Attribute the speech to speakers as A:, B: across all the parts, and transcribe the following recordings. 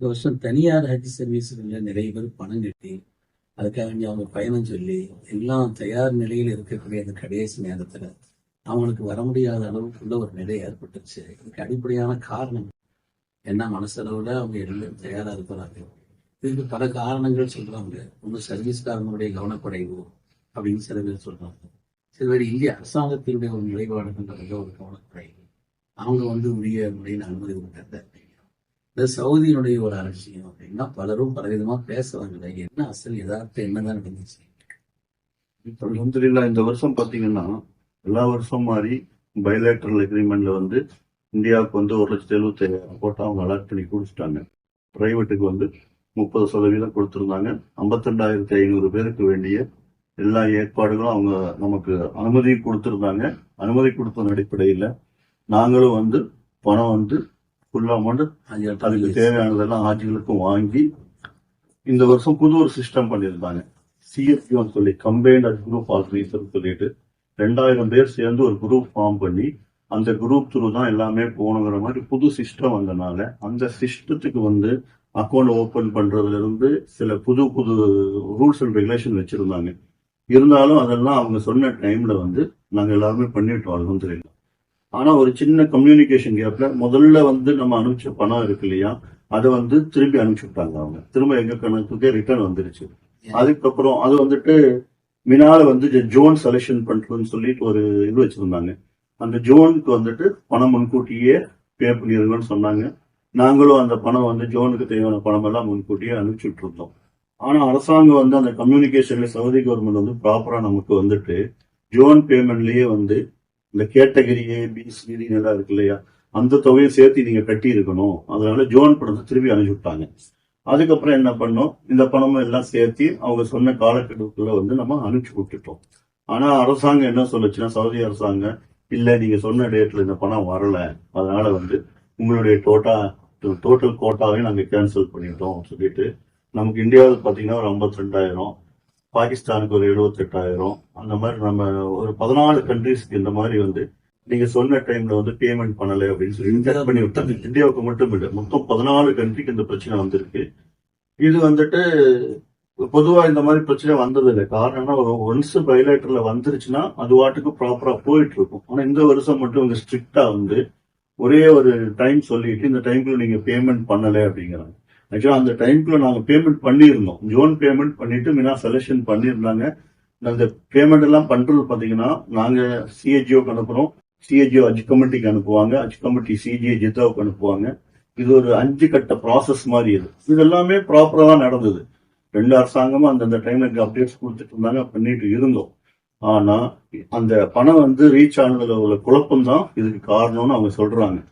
A: இந்த வருஷம் தனியார் ஹஜ் சர்வீஸ்களில் நிறைய பேர் பணம் கட்டி அதுக்காக வேண்டி அவங்க பயணம் சொல்லி எல்லாம் தயார் நிலையில் இருக்கக்கூடிய அந்த கடைசி நேரத்துல அவங்களுக்கு வர முடியாத அளவுக்குள்ள ஒரு நிலை ஏற்பட்டுச்சு இதுக்கு அடிப்படையான காரணம் என்ன? மனசளவுல அவங்க எல்லாம் தயாரா இருக்கிறாங்க இதுக்கு பல காரணங்கள் சொல்றாங்க. ஒன்று சர்வீஸ்காரங்களுடைய கவனக்குறைவு அப்படின்னு சில பேர் சொல்றாங்க. சில பேர் இந்திய அரசாங்கத்தினுடைய ஒரு நிலைப்பாடுன்றதுல ஒரு கவனக்குறைவு. அவங்க வந்து உரிய முறையில் அனுமதி கொடுக்கறது இந்த சவுதியினுடைய ஒரு அலட்சியம் அப்படின்னா பலரும் பலவிதமா பேசுவாங்க. என்ன அசல் யதார்த்தம் என்னதான் நடந்துச்சு?
B: இந்த வருஷம் பாத்தீங்கன்னா எல்லா வருஷம் மாதிரி பைலேட்டரல் அக்ரிமெண்ட்ல வந்து இந்தியாவுக்கு வந்து ஒரு லட்சத்தி எழுபத்தி ஐயாயிரம் கோட்டை அவங்க அலாட் பண்ணி கொடுத்துட்டாங்க பிரைவேட்டுக்கு வந்து முப்பது சதவீதம் கொடுத்துருந்தாங்க. ஐம்பத்தி ரெண்டாயிரத்தி ஐநூறு பேருக்கு வேண்டிய எல்லா ஏற்பாடுகளும் அவங்க நமக்கு அனுமதி கொடுத்துருந்தாங்க. அனுமதி கொடுத்த அடிப்படையில் நாங்களும் வந்து பணம் வந்து அமௌண்ட் அதுக்கு தேவையானதெல்லாம் ஆட்சிகளுக்கும் வாங்கி இந்த வருஷம் புது ஒரு சிஸ்டம் பண்ணியிருந்தாங்க. சிஎஸ்பின்னு சொல்லி கம்பைன்ட் குரூப் ஆர்கனைசர் சொல்லிட்டு ரெண்டாயிரம் பேர் சேர்ந்து ஒரு குரூப் ஃபார்ம் பண்ணி அந்த குரூப் த்ரூ தான் எல்லாமே போகணுங்கிற மாதிரி புது சிஸ்டம் வந்தனால அந்த சிஸ்டத்துக்கு வந்து அக்கௌண்ட் ஓபன் பண்றதுல இருந்து சில புது புது ரூல்ஸ் அண்ட் ரெகுலேஷன் வச்சிருந்தாங்க. இருந்தாலும் அதெல்லாம் அவங்க சொன்ன டைம்ல வந்து நாங்க எல்லாருமே பண்ணிட்டோம் அலமதுல்லா ஆனா ஒரு சின்ன கம்யூனிகேஷன் கேப்ல முதல்ல வந்து நம்ம அனுப்பிச்ச பணம் இருக்கு இல்லையா அதை வந்து திருப்பி அனுப்பிச்சு விட்டாங்க அவங்க. திரும்ப எங்க கணக்குக்கே ரிட்டர்ன் வந்துருச்சு. அதுக்கப்புறம் அது வந்துட்டு மினால வந்து ஜோன் செலெக்ஷன் பண்றதுன்னு சொல்லிட்டு ஒரு இது வச்சிருந்தாங்க. அந்த ஜோனுக்கு வந்துட்டு பணம் முன்கூட்டியே பே பண்ணிருங்கன்னு சொன்னாங்க. நாங்களும் அந்த பணம் வந்து ஜோனுக்கு தேவையான பணம் எல்லாம் முன்கூட்டியே அனுப்பிச்சுட்டு இருந்தோம் ஆனா அரசாங்கம் வந்து அந்த கம்யூனிகேஷன்ல சவுதி கவர்மெண்ட் வந்து ப்ராப்பரா நமக்கு வந்துட்டு ஜோன் பேமெண்ட்லயே வந்து இந்த கேட்டகரி ஏ பி சி எல்லாம் இருக்கு இல்லையா? அந்த தொகையை சேர்த்து நீங்க கட்டி இருக்கணும் அதனால ஜோன் பணத்தை திருப்பி அனுப்பிச்சு விட்டாங்க. அதுக்கப்புறம் என்ன பண்ணோம்? இந்த பணமும் எல்லாம் சேர்த்து அவங்க சொன்ன காலக்கெடுவுக்குள்ள வந்து நம்ம அனுப்பிச்சு விட்டுட்டோம். ஆனா அரசாங்கம் என்ன சொல்லுச்சுன்னா சவுதி அரசாங்கம் இல்ல நீங்க சொன்ன டேட்ல இந்த பணம் வரல. அதனால வந்து உங்களுடைய டோட்டா டோட்டல் கோட்டாவையும் நாங்க கேன்சல் பண்ணிட்டோம். சொல்லிட்டு நமக்கு இந்தியாவில் பாத்தீங்கன்னா ஒரு ஐம்பத்தி ரெண்டாயிரம். பாகிஸ்தானுக்கு ஒரு எழுபத்தெட்டாயிரம் அந்த மாதிரி நம்ம ஒரு பதினாலு கண்ட்ரீஸ்க்கு இந்த மாதிரி வந்து நீங்க சொன்ன டைம்ல வந்து பேமெண்ட் பண்ணல அப்படின்னு சொல்லி reject பண்ணி விட்டாங்க இந்தியாவுக்கு மட்டும் இல்லை. மொத்தம் பதினாலு கண்ட்ரிக்கு இந்த பிரச்சனை வந்திருக்கு. இது வந்துட்டு பொதுவா இந்த மாதிரி பிரச்சனை வந்தது இல்லை. காரணம் ஒன்ஸ் பைலேட்டர்ல வந்துருச்சுன்னா அது வாட்டுக்கு ப்ராப்பரா போயிட்டு இருக்கும் ஆனா இந்த வருஷம் மட்டும் இந்த ஸ்ட்ரிக்டா வந்து ஒரே ஒரு டைம் சொல்லிட்டு இந்த டைம்க்குள்ள நீங்க பேமெண்ட் பண்ணல அப்படிங்கிறாங்க. ஆக்சுவலாக அந்த டைம்க்குள்ள நாங்கள் பேமெண்ட் பண்ணியிருந்தோம். ஜோன் பேமெண்ட் பண்ணிட்டு மினா செலெக்ஷன் பண்ணியிருந்தாங்க. அந்த பேமெண்ட் எல்லாம் பண்றது பார்த்தீங்கன்னா நாங்கள் சிஹெச்ஓக்கு அனுப்புறோம். சிஹெச்ஓ அஜ் கமிட்டிக்கு அனுப்புவாங்க. அஜ் கமிட்டி சிஜிஏ ஜித்தாவுக்கு அனுப்புவாங்க. இது ஒரு அஞ்சு கட்ட ப்ராசஸ் மாதிரி இது. இது எல்லாமே ப்ராப்பரா தான் நடந்தது. ரெண்டு அரசாங்கமும் அந்தந்த டைம்ல அப்டேட்ஸ் கொடுத்துட்டு இருந்தாங்க. பண்ணிட்டு இருந்தோம். ஆனா அந்த பணம் வந்து ரீச் ஆனதுல உள்ள குழப்பம் தான் இதுக்கு காரணம்னு அவங்க சொல்றாங்க.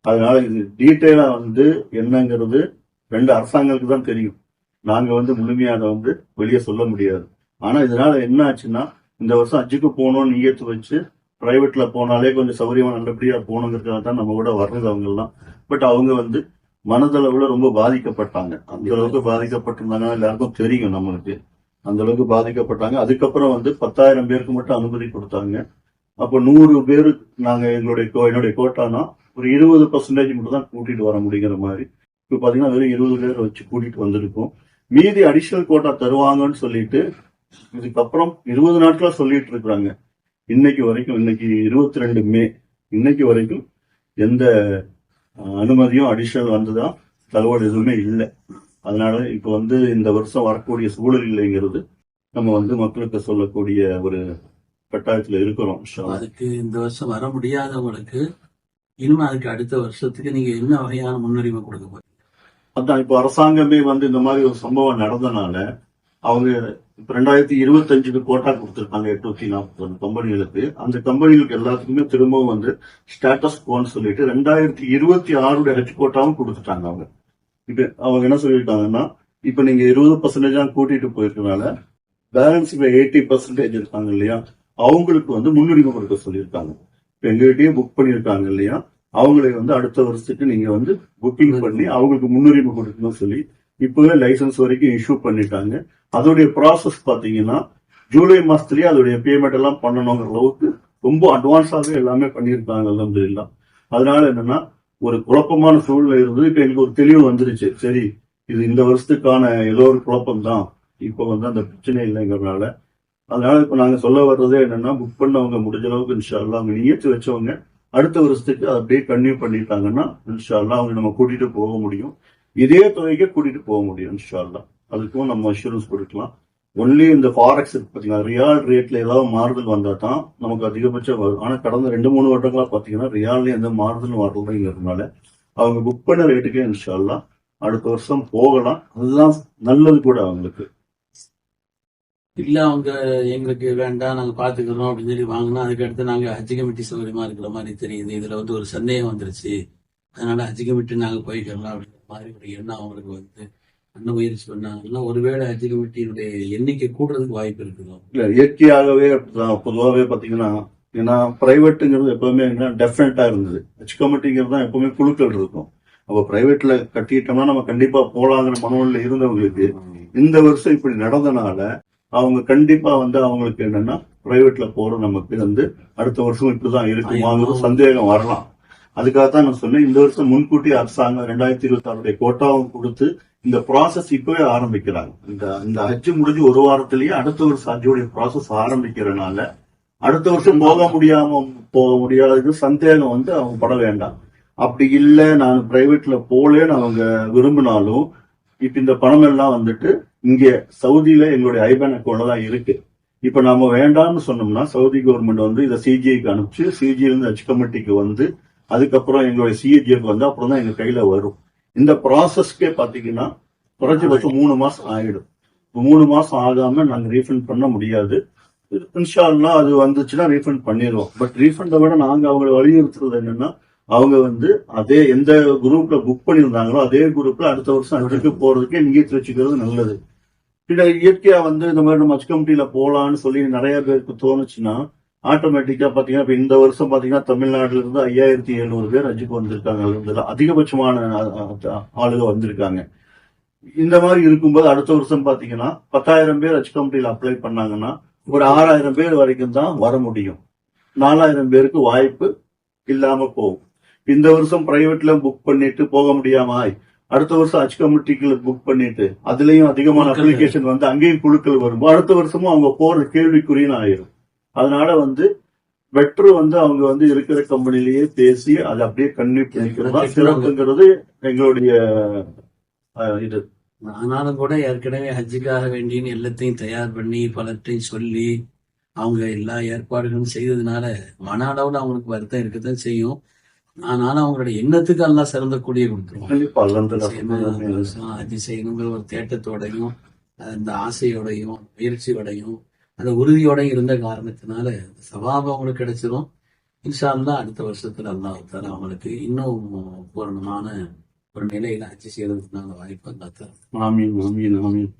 B: அதனால இது டீட்டெயிலா வந்து என்னங்கிறது ரெண்டு அரசாங்கங்களுக்கு தான் தெரியும். நாங்க வந்து முழுமையாக அதை வந்து வெளியே சொல்ல முடியாது. ஆனா இதனால என்ன ஆச்சுன்னா இந்த வருஷம் அஜிக்கு போகணும்னு நியத்து வச்சு பிரைவேட்ல போனாலே கொஞ்சம் சௌகரியமா நல்லபடியா போகணுங்கிறதுக்காக தான் நம்ம கூட வர்றது அவங்க எல்லாம் பட் அவங்க வந்து மனதளவுல ரொம்ப பாதிக்கப்பட்டாங்க. அந்த அளவுக்கு பாதிக்கப்பட்டிருந்தாங்கன்னா எல்லாருக்கும் தெரியும் நம்மளுக்கு. அந்த அளவுக்கு பாதிக்கப்பட்டாங்க. அதுக்கப்புறம் வந்து பத்தாயிரம் பேருக்கு மட்டும் அனுமதி கொடுத்தாங்க. அப்போ நூறு பேரு நாங்க எங்களுடைய கோ- என்னுடைய கோட்டானா ஒரு இருபது பர்சன்டேஜ் மட்டும் தான் கூட்டிட்டு வர முடியுங்கிற மாதிரி இப்போ பார்த்தீங்கன்னா வெறும் இருபது பேர் வச்சு கூட்டிட்டு வந்திருக்கோம். மீதி அடிஷனல் கோட்டா தருவாங்கன்னு சொல்லிட்டு இதுக்கப்புறம் இருபது நாட்களா சொல்லிட்டு இருக்கிறாங்க. இன்னைக்கு வரைக்கும் இன்னைக்கு இருபத்தி ரெண்டு மே இன்னைக்கு வரைக்கும் எந்த அனுமதியும் அடிஷனல் வந்ததா தகவல் எதுவுமே இல்லை. அதனால இப்போ வந்து இந்த வருஷம் வரக்கூடிய சூழல் இல்லைங்கிறது நம்ம வந்து மக்களுக்கு சொல்லக்கூடிய ஒரு கட்டாயத்துல இருக்கிறோம்
A: அதுக்கு இந்த வருஷம் வர முடியாதவங்களுக்கு இன்னும் அதுக்கு அடுத்த வருஷத்துக்கு நீங்க என்ன வகையான முன்னுரிமை கொடுக்க போறீங்க?
B: அதான் இப்போ அரசாங்கமே வந்து இந்த மாதிரி ஒரு சம்பவம் நடந்தனால அவங்க இப்போ ரெண்டாயிரத்தி இருபத்தஞ்சுக்கு கோட்டா கொடுத்திருக்காங்க எட்நூத்தி நாற்பது கம்பெனிகளுக்கு. அந்த கம்பெனிகளுக்கு எல்லாத்துக்குமே திரும்பவும் வந்து ஸ்டேட்டஸ் கோன்னு சொல்லிட்டு ரெண்டாயிரத்தி இருபத்தி ஆறுடைய ஹெச் கோட்டாவும் கொடுத்துட்டாங்க அவங்க. இப்ப அவங்க என்ன சொல்லியிருக்காங்கன்னா இப்ப நீங்க இருபது பர்சன்டேஜ் தான் கூட்டிட்டு போயிருக்கனால பேலன்ஸ் இப்ப எயிட்டி பர்சன்டேஜ் இருக்காங்க இல்லையா? அவங்களுக்கு வந்து முன்னுரிமை கொடுக்க சொல்லியிருக்காங்க. இப்ப எங்ககிட்டயே புக் பண்ணியிருக்காங்க இல்லையா? அவங்களை வந்து அடுத்த வருஷத்துக்கு நீங்க வந்து புக்கிங் பண்ணி அவங்களுக்கு முன்னுரிமை கொடுக்கணும்னு சொல்லி இப்பவே லைசன்ஸ் வரைக்கும் இஷ்யூ பண்ணிட்டாங்க. அதோடைய ப்ராசஸ் பாத்தீங்கன்னா ஜூலை மாசத்துலயே அதோடைய பேமெண்ட் எல்லாம் பண்ணணுங்கிற அளவுக்கு ரொம்ப அட்வான்ஸாவே எல்லாமே பண்ணியிருக்காங்க அல்ஹம்துலில்லாஹ் அதனால என்னன்னா ஒரு குழப்பமான சூழ்நிலை இருந்தது. இப்ப எனக்கு ஒரு தெளிவு வந்துருச்சு. சரி இது இந்த வருஷத்துக்கான ஏதோ ஒரு குழப்பம் தான் இப்போ வந்து அந்த பிரச்சனை இல்லைங்கிறதுனால. அதனால இப்ப நாங்க சொல்ல வர்றதே என்னன்னா புக் பண்ணவங்க முடிஞ்ச அளவுக்கு இன்ஷால்லா அவங்க நியச்சு வச்சவங்க அடுத்த வருஷத்துக்கு அதை அப்படியே கன்டினியூ பண்ணிட்டாங்கன்னா இன்ஷால்லா அவங்க நம்ம கூட்டிட்டு போக முடியும். இதே தொகைக்கு கூட்டிட்டு போக முடியும் இன்ஷால்லா அதுக்கும் நம்ம அஷூரன்ஸ் கொடுக்கலாம். ஒன்லி இந்த ஃபாரெக்ஸ் பாத்தீங்கன்னா ரியால் ரேட்ல ஏதாவது மாறுதல் வந்தா தான் நமக்கு அதிகபட்சம் வரும். ஆனா கடந்த ரெண்டு மூணு வருடங்களா பாத்தீங்கன்னா ரியால்ல எந்த மாறுதலும் வரலைங்கிறதுனால அவங்க புக் பண்ண ரேட்டுக்கே இன்ஷால்லா அடுத்த வருஷம் போகலாம். அதுதான் நல்லது கூட அவங்களுக்கு.
A: இல்ல அவங்க எங்களுக்கு வேண்டாம் நாங்க பாத்துக்கிறோம் அப்படின்னு சொல்லி வாங்கினா அதுக்கடுத்து நாங்க ஹஜ் கமிட்டி சௌகரியமா இருக்கிற மாதிரி தெரியுது. இதுல வந்து ஒரு சந்தேகம் வந்துருச்சு. அதனால ஹஜ் கமிட்டி நாங்க போய்க்கலாம் அப்படிங்கிற மாதிரி ஒரு எண்ணம் அவங்களுக்கு வந்து அண்ணன் முயற்சி பண்ணாங்கன்னா ஒருவேளை ஹஜ் கமிட்டியினுடைய எண்ணிக்கை கூடுறதுக்கு வாய்ப்பு இருக்குதோ?
B: இல்ல இயற்கையாகவே பொதுவாகவே பாத்தீங்கன்னா ஏன்னா பிரைவேட்டுங்கிறது எப்பவுமே டெஃபினட்டா இருந்தது. ஹஜ் கமிட்டிங்கிறது தான் எப்பவுமே குழுக்கள் இருக்கும். அப்ப பிரைவேட்ல கட்டிட்டோம்னா நம்ம கண்டிப்பா போலாங்கிற மனநிலை இருந்தவங்களுக்கு இந்த வருஷம் இப்படி நடந்தனால அவங்க கண்டிப்பா வந்து அவங்களுக்கு என்னன்னா பிரைவேட்ல போற நமக்கு வந்து அடுத்த வருஷம் இப்படிதான் இருக்குமாங்கிற சந்தேகம் வரலாம். அதுக்காக தான் நான் சொன்னேன் இந்த வருஷம் முன்கூட்டி அரசாங்கம் ரெண்டாயிரத்தி இருபத்தி ஆறுடைய கோட்டாவும் கொடுத்து இந்த ப்ராசஸ் இப்பவே ஆரம்பிக்கிறாங்க. இந்த இந்த ஹஜ் முடிஞ்சு ஒரு வாரத்திலேயே அடுத்த வருஷம் ஹஜ்ஜுடைய ப்ராசஸ் ஆரம்பிக்கிறனால அடுத்த வருஷம் போக முடியாம போக முடியாதது சந்தேகம் வந்து அவங்க பட வேண்டாம். அப்படி இல்ல நான் பிரைவேட்ல போலேன்னு அவங்க விரும்பினாலும் இப்ப இந்த பணம் எல்லாம் வந்துட்டு இங்கே சவுதியில எங்களுடைய ஐபேன் அக்கௌண்ட் தான் இருக்கு. இப்ப நாம வேண்டாம்னு சொன்னோம்னா சவுதி கவர்மெண்ட் வந்து இதை சிஜிஐக்கு அனுப்பிச்சு சிஜிஐ இருந்து ஹஜ் கமிட்டிக்கு வந்து அதுக்கப்புறம் எங்களுடைய சிஜிஐக்கு வந்து அப்புறம் தான் எங்க கையில வரும். இந்த ப்ராசஸ்க்கே பாத்தீங்கன்னா குறைஞ்சபட்சம் மூணு மாசம் ஆயிடும். மூணு மாசம் ஆகாம நாங்க ரீஃபண்ட் பண்ண முடியாது. இன்ஷா அது வந்துச்சுன்னா ரீஃபண்ட் பண்ணிடுவோம். பட் ரீஃபண்டை விட நாங்க அவங்களை வலியுறுத்துறது என்னன்னா அவங்க வந்து அதே எந்த குரூப்ல புக் பண்ணியிருந்தாங்களோ அதே குரூப்ல அடுத்த வருஷம் அஞ்சுக்கு போறதுக்கு நீங்க வச்சுக்கிறது நல்லது. பின்ன இயற்கையா வந்து இந்த மாதிரி நம்ம ஹஜ் கமிட்டியில போலான்னு சொல்லி நிறைய பேருக்கு தோணுச்சுன்னா ஆட்டோமேட்டிக்கா பாத்தீங்கன்னா இப்ப இந்த வருஷம் பாத்தீங்கன்னா தமிழ்நாட்டுல இருந்து ஐயாயிரத்தி எழுநூறு பேர் ஹஜ்ஜுக்கு வந்திருக்காங்க. அதிகபட்சமான ஆளுக வந்திருக்காங்க. இந்த மாதிரி இருக்கும்போது அடுத்த வருஷம் பாத்தீங்கன்னா பத்தாயிரம் பேர் ஹஜ் கமிட்டியில அப்ளை பண்ணாங்கன்னா ஒரு ஆறாயிரம் பேர் வரைக்கும் தான் வர முடியும். நாலாயிரம் பேருக்கு வாய்ப்பு இல்லாம போகும். இந்த வருஷம் பிரைவேட்ல புக் பண்ணிட்டு போக முடியாமாய் அடுத்த வருஷம் ஹஜ் கமிட்டிக்கு புக் பண்ணிட்டு அதுலயும் அதிகமான. அப்ளிகேஷன் வந்து அங்கேயும் குழுக்கள் வரும். அடுத்த வருஷமும் அவங்க போறது கேள்விக்குறின்னு ஆயிரும். அதனால வந்து பெட்ரு வந்து அவங்க வந்து இருக்கிற கம்பெனிலேயே பேசி அதை அப்படியே கன்னியூ பண்ணிக்கிறது சிறப்புங்கிறது எங்களுடைய இது.
A: ஆனாலும் கூட ஏற்கனவே ஹஜ்ஜுக்காக வேண்டின்னு எல்லாத்தையும் தயார் பண்ணி பலர்ட்டையும் சொல்லி அவங்க எல்லா ஏற்பாடுகளும் செய்ததுனால மன அளவுல அவங்களுக்கு வருத்தம் இருக்கத்தான் செய்யும். ஆனாலும் அவங்களோட எண்ணத்துக்கு எல்லாம் சிறந்த கூடிய ஹஜ் செய்யணுங்கிற ஒரு தேட்டத்தோடையும் அந்த ஆசையோடையும் முயற்சியோடையும் அந்த உறுதியோடையும் இருந்த காரணத்தினால சவாபம் அவங்களுக்கு கிடைச்சிரும். இன்ஷா அல்லாஹ் அடுத்த வருஷத்துல அல்லாஹ் தஆலா அவங்களுக்கு இன்னும் பூரணமான ஒரு நிலையில ஹஜ் செய்யறதுக்கான வாய்ப்பு அல்லாஹ் தஆலா
B: ஆமீன் ஆமீன் ஆமீன்.